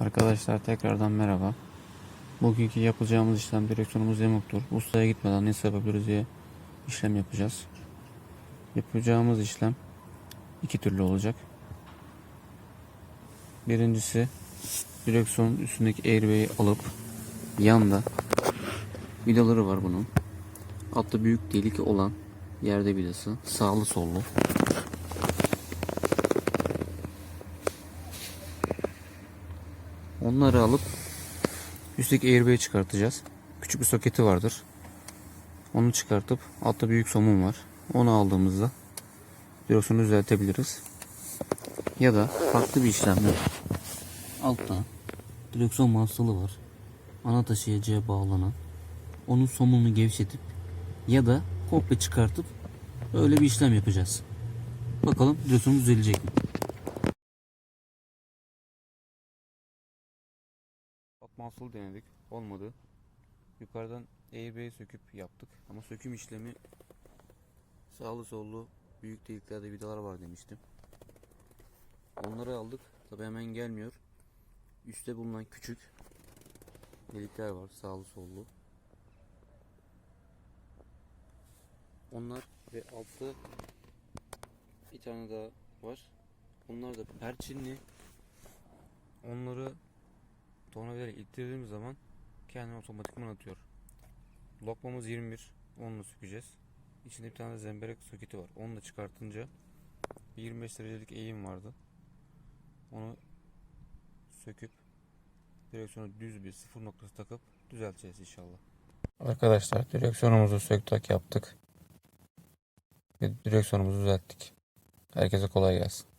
Arkadaşlar tekrardan merhaba. Bugünkü yapacağımız işlem direksiyonumuz yamuktur. Ustaya gitmeden ne yapabiliriz diye işlem yapacağız. Yapacağımız işlem iki türlü olacak. Birincisi direksiyonun üstündeki airbag'i alıp yanda vidaları var bunun. Altta büyük delik olan yerde vidası sağlı sollu. Onları alıp üstteki airbag'i çıkartacağız. Küçük bir soketi vardır. Onu çıkartıp altta büyük somun var. Onu aldığımızda direksiyonu düzeltebiliriz. Ya da farklı bir işlemle altta direksiyon mafsalı var. Ana taşıyıcıya bağlanan. Onun somununu gevşetip ya da komple çıkartıp öyle bir işlem yapacağız. Bakalım direksiyon düzelecek mi? Atmansıl denedik. Olmadı. Yukarıdan airbag'i söküp yaptık. Ama söküm işlemi sağlı sollu büyük deliklerde vidalar var demiştim. Onları aldık. Tabi hemen gelmiyor. Üste bulunan küçük delikler var sağlı sollu. Onlar ve altta bir tane daha var. Onlar da perçinli. Onları tornavidayla ittirdiğimiz zaman kendini otomatikman atıyor. Lokmamız 21. Onunla sökeceğiz. İçinde bir tane de zemberek soketi var. Onu da çıkartınca bir 25 derecelik eğim vardı. Onu söküp direksiyonu düz bir sıfır noktası takıp düzelteceğiz inşallah. Arkadaşlar direksiyonumuzu söktak yaptık. Ve direksiyonumuzu düzelttik. Herkese kolay gelsin.